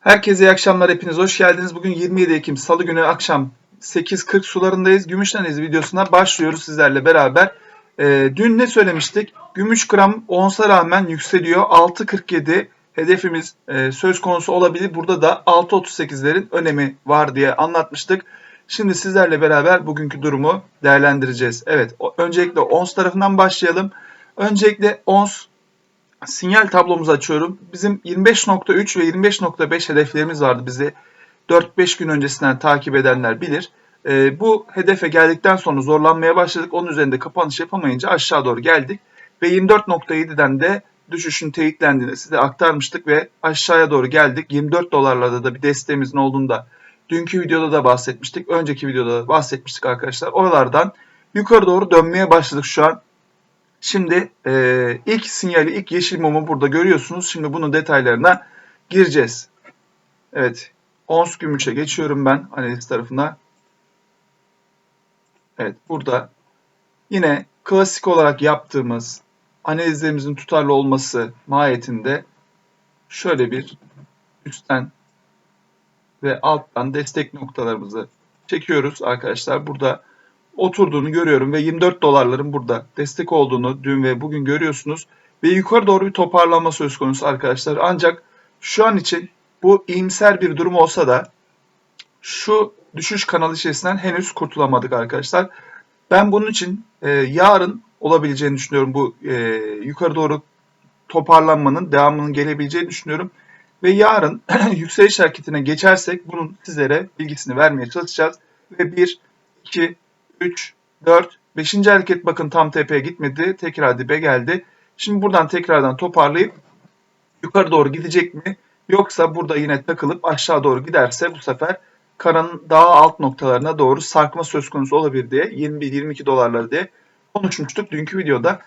Herkese iyi akşamlar. Hepiniz hoş geldiniz. Bugün 27 Ekim Salı günü akşam 8.40 sularındayız. Gümüşhaneyiz videosuna başlıyoruz sizlerle beraber. Ee, dün ne söylemiştik? Gümüş gram onsa rağmen yükseliyor. 6.47 hedefimiz e, söz konusu olabilir. Burada da 6.38'lerin önemi var diye anlatmıştık. Şimdi sizlerle beraber bugünkü durumu değerlendireceğiz. Evet, öncelikle ons tarafından başlayalım. Öncelikle ons sinyal tablomuzu açıyorum. Bizim 25.3 ve 25.5 hedeflerimiz vardı bizi 4-5 gün öncesinden takip edenler bilir. Ee, bu hedefe geldikten sonra zorlanmaya başladık. Onun üzerinde kapanış yapamayınca aşağı doğru geldik. Ve 24.7'den de düşüşün teyitlendiğini size aktarmıştık ve aşağıya doğru geldik. 24 dolarlarda da bir desteğimizin olduğunu da dünkü videoda da bahsetmiştik. Önceki videoda da bahsetmiştik arkadaşlar. Oralardan yukarı doğru dönmeye başladık şu an. Şimdi e, ilk sinyali, ilk yeşil mumu burada görüyorsunuz. Şimdi bunun detaylarına gireceğiz. Evet, ons gümüşe geçiyorum ben analiz tarafına. Evet, burada yine klasik olarak yaptığımız analizlerimizin tutarlı olması mahiyetinde şöyle bir üstten ve alttan destek noktalarımızı çekiyoruz arkadaşlar. Burada oturduğunu görüyorum ve 24 dolarların burada destek olduğunu dün ve bugün görüyorsunuz. Ve yukarı doğru bir toparlanma söz konusu arkadaşlar. Ancak şu an için bu iyimser bir durum olsa da şu düşüş kanalı içerisinden henüz kurtulamadık arkadaşlar. Ben bunun için e, yarın olabileceğini düşünüyorum bu e, yukarı doğru toparlanmanın devamının gelebileceğini düşünüyorum. Ve yarın yükseliş hareketine geçersek bunun sizlere bilgisini vermeye çalışacağız. Ve 1, 2, 3, 4, 5. hareket bakın tam tepeye gitmedi. Tekrar dibe geldi. Şimdi buradan tekrardan toparlayıp yukarı doğru gidecek mi? Yoksa burada yine takılıp aşağı doğru giderse bu sefer karanın daha alt noktalarına doğru sarkma söz konusu olabilir diye 21-22 dolarları diye konuşmuştuk dünkü videoda.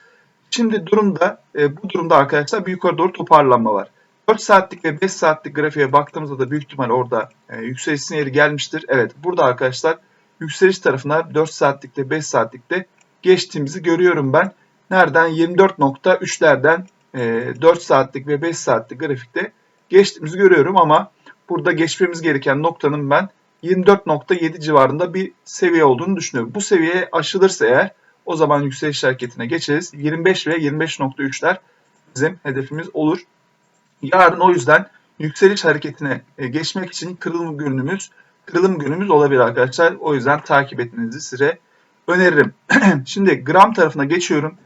Şimdi durumda e, bu durumda arkadaşlar bir yukarı doğru toparlanma var. 4 saatlik ve 5 saatlik grafiğe baktığımızda da büyük ihtimal orada e, yükseliş sinyali gelmiştir. Evet burada arkadaşlar yükseliş tarafına 4 saatlikte 5 saatlikte geçtiğimizi görüyorum ben. Nereden? 24.3'lerden e, 4 saatlik ve 5 saatlik grafikte geçtiğimizi görüyorum ama burada geçmemiz gereken noktanın ben 24.7 civarında bir seviye olduğunu düşünüyorum. Bu seviye aşılırsa eğer o zaman yükseliş hareketine geçeriz. 25 ve 25.3'ler bizim hedefimiz olur. Yarın o yüzden yükseliş hareketine e, geçmek için kırılım günümüz kırılım günümüz olabilir arkadaşlar. O yüzden takip etmenizi size öneririm. Şimdi gram tarafına geçiyorum.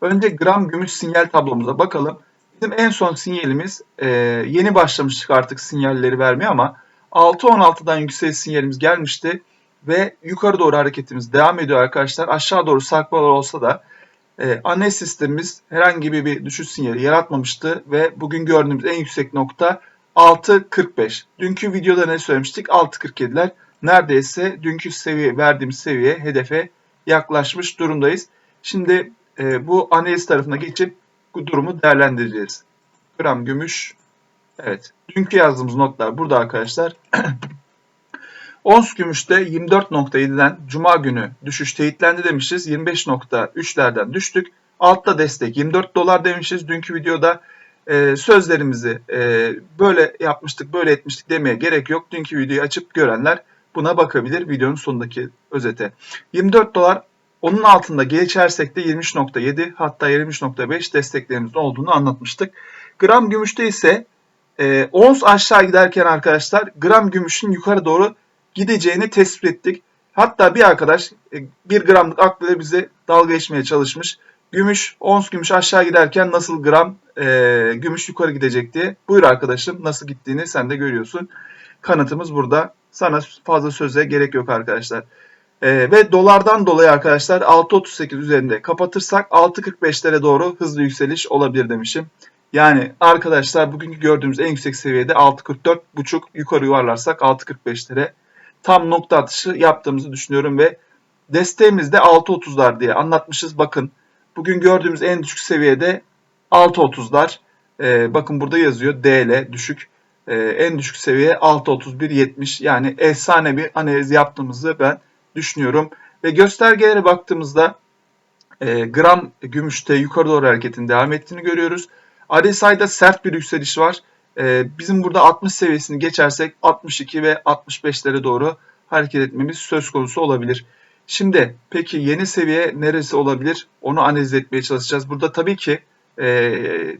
Önce gram gümüş sinyal tablomuza bakalım. Bizim en son sinyalimiz e, yeni başlamıştık artık sinyalleri vermeye ama 6.16'dan yükseliş sinyalimiz gelmişti ve yukarı doğru hareketimiz devam ediyor arkadaşlar. Aşağı doğru sarkmalar olsa da e, analiz sistemimiz herhangi bir, düşüş sinyali yaratmamıştı ve bugün gördüğümüz en yüksek nokta 6.45. Dünkü videoda ne söylemiştik? 6.47'ler. Neredeyse dünkü seviye verdiğimiz seviye hedefe yaklaşmış durumdayız. Şimdi e, bu analiz tarafına geçip bu durumu değerlendireceğiz. Gram gümüş. Evet. Dünkü yazdığımız notlar burada arkadaşlar. Ons gümüşte 24.7'den Cuma günü düşüş teyitlendi demişiz. 25.3'lerden düştük. Altta destek 24 dolar demişiz. Dünkü videoda e, sözlerimizi e, böyle yapmıştık, böyle etmiştik demeye gerek yok. Dünkü videoyu açıp görenler buna bakabilir videonun sonundaki özete. 24 dolar onun altında geçersek de 23.7 hatta 23.5 desteklerimizin olduğunu anlatmıştık. Gram gümüşte ise e, ons aşağı giderken arkadaşlar gram gümüşün yukarı doğru gideceğini tespit ettik. Hatta bir arkadaş e, bir gramlık aklıyla bize dalga geçmeye çalışmış. Gümüş, ons gümüş aşağı giderken nasıl gram e, gümüş yukarı gidecek diye. Buyur arkadaşım nasıl gittiğini sen de görüyorsun. Kanıtımız burada. Sana fazla söze gerek yok arkadaşlar. E, ve dolardan dolayı arkadaşlar 6.38 üzerinde kapatırsak 6.45'lere doğru hızlı yükseliş olabilir demişim. Yani arkadaşlar bugünkü gördüğümüz en yüksek seviyede 6.44.5 yukarı yuvarlarsak 6.45'lere tam nokta atışı yaptığımızı düşünüyorum ve desteğimiz de 6.30'lar diye anlatmışız. Bakın bugün gördüğümüz en düşük seviyede 6.30'lar. Ee, bakın burada yazıyor DL düşük. Ee, en düşük seviye 6.31.70 yani efsane bir analiz yaptığımızı ben düşünüyorum. Ve göstergelere baktığımızda e, gram gümüşte yukarı doğru hareketin devam ettiğini görüyoruz. RSI'da sert bir yükseliş var. Ee, bizim burada 60 seviyesini geçersek 62 ve 65'lere doğru hareket etmemiz söz konusu olabilir. Şimdi peki yeni seviye neresi olabilir? Onu analiz etmeye çalışacağız. Burada tabii ki e,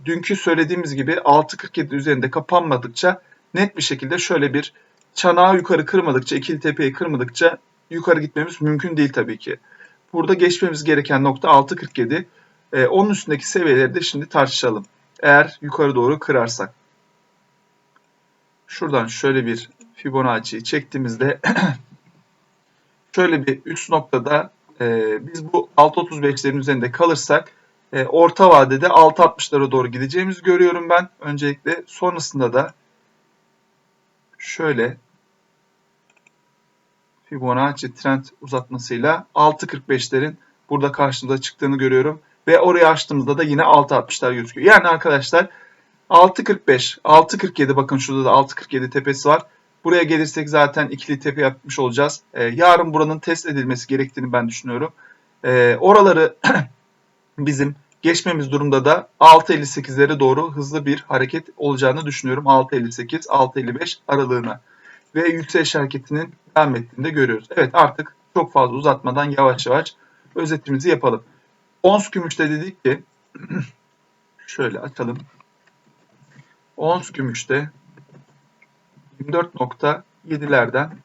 dünkü söylediğimiz gibi 6.47 üzerinde kapanmadıkça net bir şekilde şöyle bir çanağı yukarı kırmadıkça, ikili tepeyi kırmadıkça yukarı gitmemiz mümkün değil tabii ki. Burada geçmemiz gereken nokta 6.47. Ee, onun üstündeki seviyeleri de şimdi tartışalım. Eğer yukarı doğru kırarsak. Şuradan şöyle bir Fibonacci'yi çektiğimizde şöyle bir üst noktada e, biz bu 6.35'lerin üzerinde kalırsak e, orta vadede 6.60'lara doğru gideceğimizi görüyorum ben. Öncelikle sonrasında da şöyle Fibonacci trend uzatmasıyla 6.45'lerin burada karşımıza çıktığını görüyorum. Ve orayı açtığımızda da yine 6.60'lar gözüküyor. Yani arkadaşlar 6.45, 6.47 bakın şurada da 6.47 tepesi var. Buraya gelirsek zaten ikili tepe yapmış olacağız. Ee, yarın buranın test edilmesi gerektiğini ben düşünüyorum. Ee, oraları bizim geçmemiz durumda da 6.58'lere doğru hızlı bir hareket olacağını düşünüyorum. 6.58, 6.55 aralığına. Ve yükseliş hareketinin devam ettiğini de görüyoruz. Evet artık çok fazla uzatmadan yavaş yavaş özetimizi yapalım. Ons gümüşte dedik ki şöyle açalım. Ons gümüşte 24.7'lerden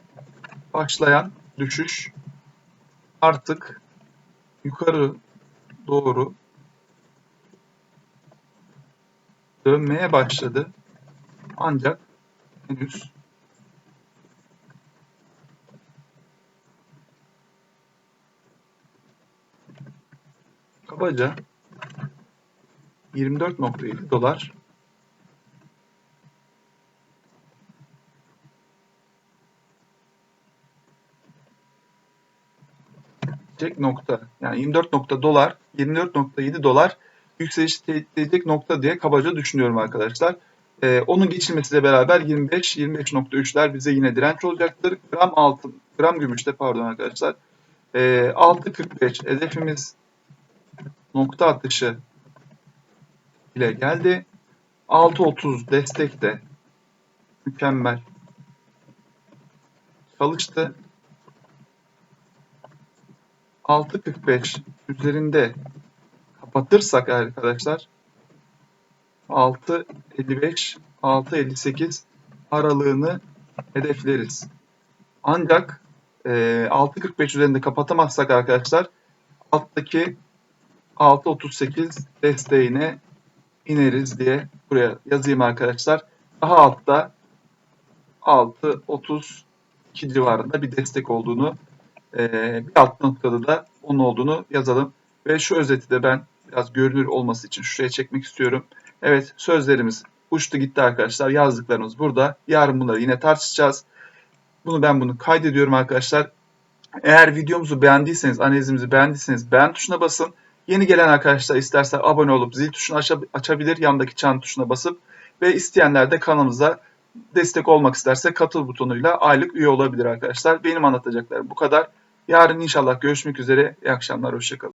başlayan düşüş artık yukarı doğru dönmeye başladı. Ancak henüz kabaca 24.7 dolar edecek nokta. Yani 24 nokta dolar, 24.7 dolar yükseliş tetikleyecek nokta diye kabaca düşünüyorum arkadaşlar. Ee, onun geçilmesiyle beraber 25 25.3'ler bize yine direnç olacaktır. Gram altın, gram gümüşte pardon arkadaşlar. Ee, 6.45 hedefimiz nokta atışı ile geldi. 6.30 destek de mükemmel çalıştı. 6.45 üzerinde kapatırsak arkadaşlar 6.55 6.58 aralığını hedefleriz. Ancak e, 6.45 üzerinde kapatamazsak arkadaşlar alttaki 6.38 desteğine ineriz diye buraya yazayım arkadaşlar. Daha altta 6.32 civarında bir destek olduğunu bir alt noktada da onun olduğunu yazalım. Ve şu özeti de ben biraz görünür olması için şuraya çekmek istiyorum. Evet sözlerimiz uçtu gitti arkadaşlar. Yazdıklarımız burada. Yarın bunları yine tartışacağız. Bunu ben bunu kaydediyorum arkadaşlar. Eğer videomuzu beğendiyseniz, analizimizi beğendiyseniz beğen tuşuna basın. Yeni gelen arkadaşlar isterse abone olup zil tuşunu açabilir. Yandaki çan tuşuna basıp ve isteyenler de kanalımıza destek olmak isterse katıl butonuyla aylık üye olabilir arkadaşlar. Benim anlatacaklarım bu kadar. Yarın inşallah görüşmek üzere. İyi akşamlar, hoşçakalın.